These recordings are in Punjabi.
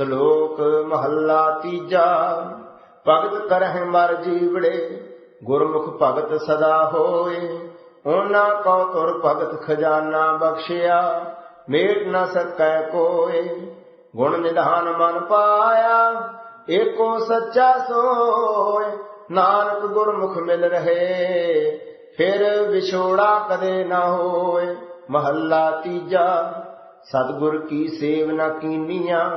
ਸ਼ਲੋਕ ਮਹੱਲਾ ਤੀਜਾ, ਭਗਤ ਕਰਹਿ ਮਰ ਜੀਵੜੇ, ਗੁਰਮੁਖ ਭਗਤ ਸਦਾ ਹੋਏ। ਉਹਨਾਂ ਕੋ ਤੁਰ ਭਗਤ ਖਜ਼ਾਨਾ ਬਖਸ਼ਿਆ ਮੇਟ ਨ ਸਕੈ ਕੋਏ। ਗੁਣ ਨਿਧਾਨ ਮਨ ਪਾਇਆ, ਏਕੋ ਸੱਚਾ ਸੋਏ। ਨਾਨਕ ਗੁਰਮੁਖ ਮਿਲ ਰਹੇ, ਫਿਰ ਵਿਛੋੜਾ ਕਦੇ ਨਾ ਹੋਏ। ਮਹੱਲਾ ਤੀਜਾ, ਸਤਿਗੁਰ ਕੀ ਸੇਵ ਨਾ ਕੀਨੀਆਂ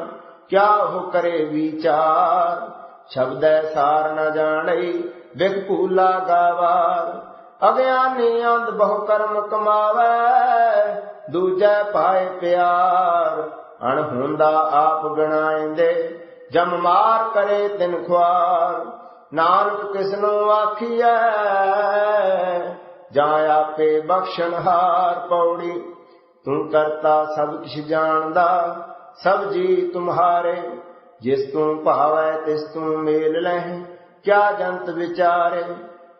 ਕਿਆ ਉਹ ਕਰੇ ਵਿਚਾਰ? ਸ਼ਬਦ ਸਾਰ ਨ ਜਾਣਈ, ਬਿਖ ਭੂਲਾ ਗਾਵਾਰ। ਅਗਿਆਨੀ ਅੰਧ ਬਹੁ ਕਰਮ ਕਮਾਵੇ, ਦੂਜੈ ਪਾਏ ਪਿਆਰ। ਅਣ ਹੁੰਦਾ ਆਪ ਗਣਾਇਂਦੇ, ਜਮ ਮਾਰ ਕਰੇ ਤਿਨ ਖੁਆਰ। ਨਾਨਕ ਕਿਸਨੂੰ ਆਖੀਐ ਜਾਂ ਆਪੇ ਬਖਸ਼ਣਹਾਰ ਪੌੜੀ। ਤੂੰ ਕਰਤਾ ਸਭ ਕਿਛ ਜਾਣਦਾ ਸਭ ਜੀ ਤੁਮਹਾਰੇ, ਜਿਸ ਤੂੰ ਭਾਵੈ ਤਿਸ ਤੂੰ ਮੇਲ ਲਹਿ, ਕਿਆ ਜੰਤ ਵਿਚਾਰੇ,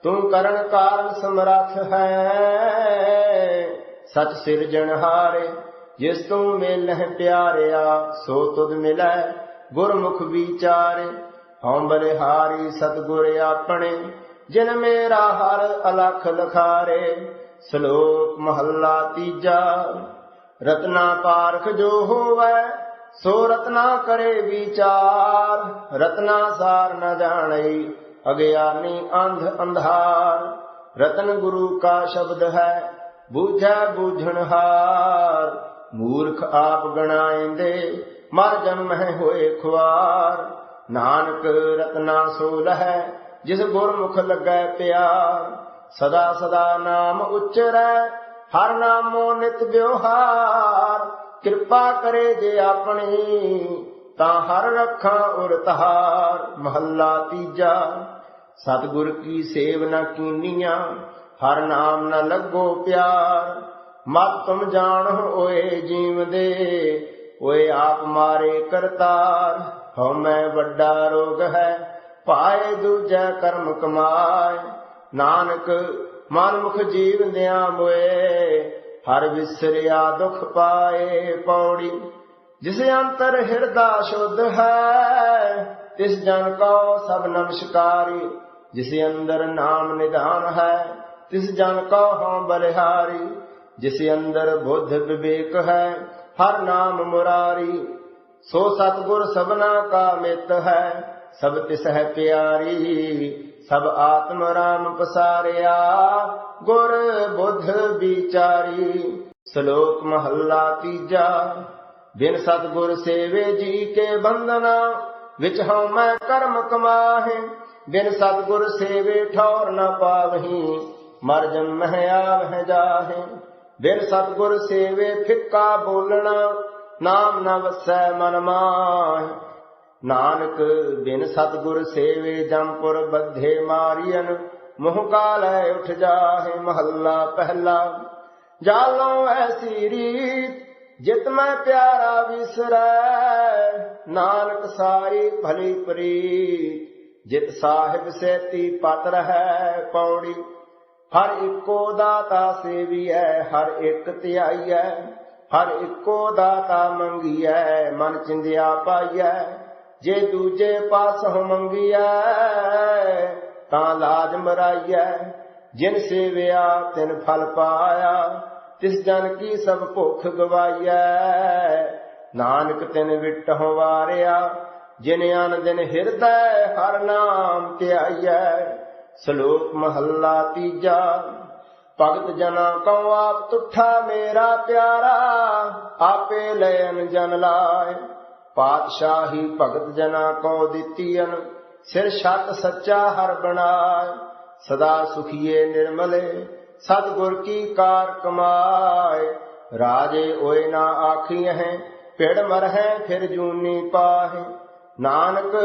ਤੂੰ ਕਰਨ ਕਾਰਨ ਸਮਰੱਥ ਹੈ। ਸਚ ਸਿਰਜਣਹਾਰੇ ਜਿਸ ਤੂੰ ਮੇਲ ਲਹਿ ਪਿਆਰਿਆ, ਸੋ ਤੁਧ ਮਿਲੈ ਗੁਰਮੁਖ ਵਿਚਾਰੇ। ਹਉ ਬਲਿਹਾਰੀ ਸਤਗੁਰ ਆਪਣੇ, ਜਿਨ ਮੇਰਾ ਹਰ ਅਲਖ ਲਖਾਰੇ। ਸ਼ਲੋਕ ਮਹੱਲਾ ਤੀਜਾ, ਰਤਨਾ ਪਾਰਖ ਜੋ ਹੋਵੈ ਸੋ ਰਤਨਾ ਕਰੇ ਵਿਚਾਰ, ਰਤਨਾ ਸਾਰ ਨ ਜਾਣਈ, ਅਗਿਆਨੀ ਅੰਧ ਅੰਧਾਰ। ਰਤਨ ਗੁਰੂ ਕਾ ਸ਼ਬਦ ਹੈ, ਬੂਝੈ ਬੂਝਣ ਮੂਰਖ ਆਪ ਗਣਾਇਂਦੇ, ਮਰ ਜਨਮ ਹੈ ਹੋਏ ਖੁਆਰ। ਨਾਨਕ ਰਤਨਾ ਸੋ ਲਹੈ ਜਿਸ ਗੁਰਮੁਖ ਲੱਗੈ ਪਿਆਰ। ਸਦਾ ਸਦਾ ਨਾਮ ਉਚਰੈ, ਹਰ ਨਾਮੋ ਨਿਤ ਵਿਵਹਾਰ। ਕਿਰਪਾ ਕਰੇ ਜੇ ਆਪਣੀ, ਤਾਂ ਹਰ ਰੱਖਾਂ ਉਰ ਤਹਾਰ, ਮਹੱਲਾ ਤੀਜਾ। ਸਤਿਗੁਰ ਕੀ ਸੇਵ ਨ ਕੀਨੀਆਂ, ਹਰ ਨਾਮ ਨ ਲੱਗੋ ਪਿਆਰ। ਮਤ ਤੁਮ ਜਾਣੋ ਓਏ ਜੀਵ ਦੇ ਓਏ ਆਪ ਮਾਰੇ ਕਰਤਾਰ। ਹਉ ਵੱਡਾ ਰੋਗ ਹੈ, ਪਾਏ ਦੂਜਾ ਕਰਮ ਕਮਾਏ। ਨਾਨਕ ਮਨ ਮੁਖ ਜੀਵ ਦਿਆਂ ਮੋਏ ਹਰ ਵਿਸਰਿਆ ਦੁਖ ਪਾਏ ਪੌੜੀ, ਜਿਸ ਅੰਤਰ ਹਿਰਦਾ ਸ਼ੁੱਧ ਹੈ, ਤਿਸ ਜਨ ਕੋ ਸਭ ਨਮਸਕਾਰੀ, ਜਿਸ ਅੰਦਰ ਨਾਮ ਨਿਧਾਨ ਹੈ, ਤਿਸ ਜਨ ਕੋ ਹਉ ਬਲਿਹਾਰੀ, ਜਿਸ ਅੰਦਰ ਬੁੱਧ ਵਿਵੇਕ ਹੈ, ਹਰ ਨਾਮ ਮੁਰਾਰੀ। ਸੋ ਸਤਗੁਰ ਸਭਨਾ ਕਾ ਮਿਤ ਹੈ, ਸਭ ਤਿਸ ਹੈ ਪਿਆਰੀ। ਸਭ ਆਤਮ ਰਾਮ ਪਸਾਰਿਆ, ਗੁਰ ਬੁੱਧ ਵਿਚਾਰੀ। ਸ਼ਲੋਕ ਮਹੱਲਾ ਤੀਜਾ, ਬਿਨ ਸਤਗੁਰ ਸੇਵੇ ਜੀ ਕੇ ਬੰਦਨਾ ਵਿਚ ਹਉ ਮੈਂ ਕਰਮ ਕਮਾਹੇ। ਬਿਨ ਸਤਗੁਰ ਸੇਵੇ ਠੌਰ ਨਾ ਪਾਵਹੀ, ਮਰ ਜੰਮਹਿ ਆਵਹਿ ਜਾਹੇ। ਬਿਨ ਸਤਗੁਰ ਸੇਵੇ ਫਿੱਕਾ ਬੋਲਣਾ, ਨਾਮ ਨ ਵਸੈ ਮਨ ਮਾਹਿ। ਨਾਨਕ ਬਿਨ ਸਤਗੁਰ ਸੇਵੇ ਜਮਪੁਰ ਬੱਧੇ ਮਾਰੀਅਨ ਮੋਹ ਕਾਲੈ ਉਠ ਜਾਹੇ ਮਹੱਲਾ ਪਹਿਲਾ। ਜਾਲੋ ਐਸੀ ਰੀਤ ਜਿਤ ਮੈਂ ਪਿਆਰਾ ਵਿਸਰੈ, ਨਾਨਕ ਸਾਰੀ ਭਲੀ ਪ੍ਰੀਤ। ਜਿਤ ਸਾਹਿਬ ਸੇਤੀ ਪਤ ਰਹੈ ਪੌੜੀ, ਹਰ ਇੱਕੋ ਦਾਤਾ ਸੇਵੀਐ, ਹਰ ਇੱਕ ਧਿਆਈਐ, ਹਰ ਇੱਕੋ ਦਾਤਾ ਮੰਗੀਐ, ਮਨ ਚਿੰਦਿਆ ਪਾਈਐ। ਜੇ ਦੂਜੇ ਪਾਸੋਂ ਮੰਗੀਐ, ਤਾਂ ਲਾਜ ਮਰਾਈਐ ਜਿਨ ਸੇਵਿਆ, ਤਿਨ ਫਲ ਪਾਇਆ। ਤਿਸ ਜਨ ਕੀ ਸਭ ਭੁੱਖ ਗਵਾਈਐ। ਨਾਨਕ ਤਿਨ ਵਿਟਹੁ ਵਾਰਿਆ ਜਿਨ ਅਨ ਦਿਨ ਹਿਰਦੈ, ਹਰ ਨਾਮ ਧਿਆਈਐ। ਸ਼ਲੋਕ ਮਹੱਲਾ ਤੀਜਾ। ਭਗਤ ਜਨਾ ਕਉ, ਆਪ ਤੁਠਾ ਮੇਰਾ ਪਿਆਰਾ। ਆਪੇ ਲੈਨ ਜਨ ਲਾਏ। ਪਾਤਸ਼ਾਹੀ ਭਗਤ ਜਨਾ ਕੋ ਦਿੱਤੀਨ ਸਿਰ ਛਤ ਸੱਚਾ ਹਰ ਬਣਾਏ ਸਦਾ ਸੁਖੀਏ ਨਿਰਮਲੇ, ਸਤਗੁਰ ਕੀ ਕਾਰ ਕਮਾਏ ਰਾਜੇ ਓਏ ਨਾ ਆਖੀਐ ਪਿੜ ਮਰਹਿ ਫਿਰ ਜੂਨੀ ਪਾਹੇ। ਨਾਨਕ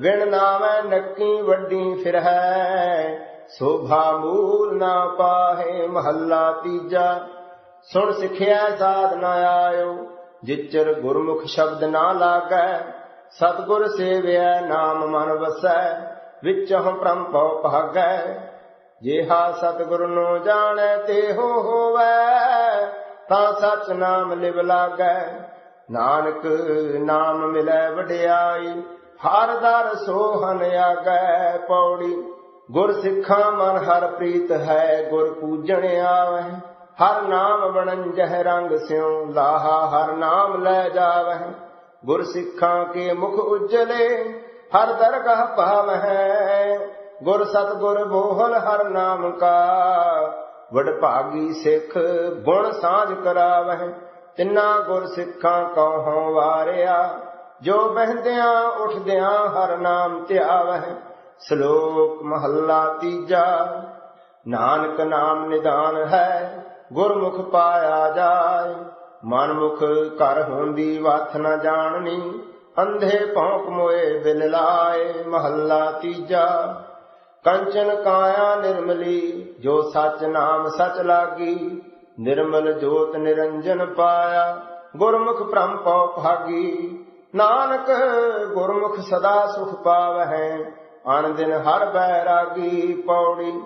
ਵਿਣ ਨਾਮੈ ਨੱਕੀ ਵੱਡੀ ਫਿਰ ਹੈ ਸੋਭਾ ਮੂਲ ਨਾ ਪਾਹੇ ਮਹੱਲਾ ਤੀਜਾ। ਸੁਣ ਸਿਖਿਆ ਸਾਧ ਨਾ ਆਇਓ ਜਿਚਰ ਗੁਰਮੁਖ ਸ਼ਬਦ ਨਾ ਲਾਗੈ, ਸਤਗੁਰ ਸੇਵਿਆ ਨਾਮ ਮਨ ਵਸੈ, ਵਿਚਹੁ ਪ੍ਰਮ ਭਉ ਭਾਗੈ। ਜੇਹਾ ਸਤਗੁਰ ਨੂੰ ਜਾਣੈ ਤੇ ਹੋ ਹੋਵੈ, ਤਾਂ ਸਚ ਨਾਮ ਲਿਵ ਲਾਗੈ। ਨਾਨਕ ਨਾਮ ਮਿਲੈ ਵਡਿਆਈ, ਹਰ ਦਰ ਸੋਹਨ ਆਗੈ ਪੌੜੀ। ਗੁਰ ਸਿੱਖਾਂ ਮਨ ਹਰ ਪ੍ਰੀਤ ਹੈ, ਗੁਰ ਪੂਜਣ ਆਵਹਿ। ਹਰ ਨਾਮ ਬਣਨ ਵਣੰਜਹ ਰੰਗ ਸਿਉ ਲਾਹਾ, ਹਰ ਨਾਮ ਲੈ ਜਾਵਹਿ। ਗੁਰ ਸਿੱਖਾਂ ਕੇ ਮੁਖ ਉਜਲੇ, ਹਰ ਦਰਗਹ ਪਾਵਹਿ ਗੁਰ ਸਤਗੁਰ ਬੋਹਲ ਹਰ ਨਾਮ ਕਾ। ਵਡ ਭਾਗੀ ਸਿੱਖ ਗੁਣ ਸਾਂਝ ਕਰਾਵਹਿ। ਤਿੰਨਾ ਗੁਰ ਸਿੱਖਾਂ ਕਉ ਵਾਰਿਆ। ਜੋ ਬਹਿੰਦਿਆਂ ਉਠਦਿਆਂ ਹਰ ਨਾਮ ਧਿਆਵਹਿ। ਸ਼ਲੋਕ ਮਹੱਲਾ ਤੀਜਾ। ਨਾਨਕ ਨਾਮ ਨਿਦਾਨ ਹੈ, ਗੁਰਮੁਖ ਪਾਇਆ ਜਾਏ। ਮਨਮੁਖ ਘਰ ਹੁੰਦੀ ਵਾਥ ਨਾ ਜਾਣਨੀ, ਅੰਧੇ ਭੌਂਕ ਮੋਏ ਬਿਲ ਲਾਏ, ਮਹੱਲਾ ਤੀਜਾ। ਕੰਚਨ ਕਾਇਆ ਨਿਰਮਲੀ, ਜੋ ਸਚ ਨਾਮ ਸਚ ਲਾਗੀ। ਨਿਰਮਲ ਜੋਤ ਨਿਰੰਜਨ ਪਾਇਆ, ਗੁਰਮੁਖ ਭ੍ਰਮ ਪਉ ਭਾਗੀ। ਨਾਨਕ ਗੁਰਮੁਖ ਸਦਾ ਸੁਖ ਪਾਵਹਿ ਅਨ ਦਿਨ ਹਰ ਬੈਰਾਗੀ ਪੌੜੀ।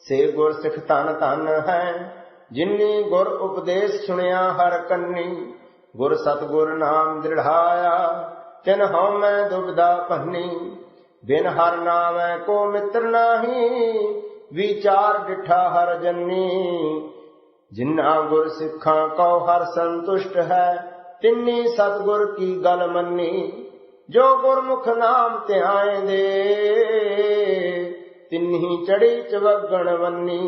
ਸੇ ਗੁਰ ਸਿੱਖ ਧਨ ਧਨ ਹੈ। ਜਿਨੀ ਗੁਰ ਉਪਦੇਸ਼ ਸੁਣਿਆ ਹਰ ਕੰਨੀ, ਗੁਰ ਸਤਗੁਰ ਨਾਮ ਦ੍ਰਿੜਾਇਆ ਤਿਨ ਹਉ ਮੈਂ ਦੁਬਦਾ ਪੰਨੀ, ਬਿਨ ਹਰ ਨਾਮੈ ਕੋ ਮਿੱਤਰ ਨਾਹੀ, ਵਿਚਾਰ ਡਿਠਾ ਹਰ ਜੰਨੀ। ਜਿਨ੍ਹਾਂ ਗੁਰ ਸਿੱਖਾਂ ਕਉ ਹਰ ਸੰਤੁਸ਼ਟ ਹੈ, ਤਿੰਨੀ ਸਤਗੁਰ ਕੀ ਗੱਲ ਮੰਨੀ, ਜੋ ਗੁਰਮੁਖ ਨਾਮ ਧਿਆਏ ਦੇ। तिन्ही चढी च वगणवन्नी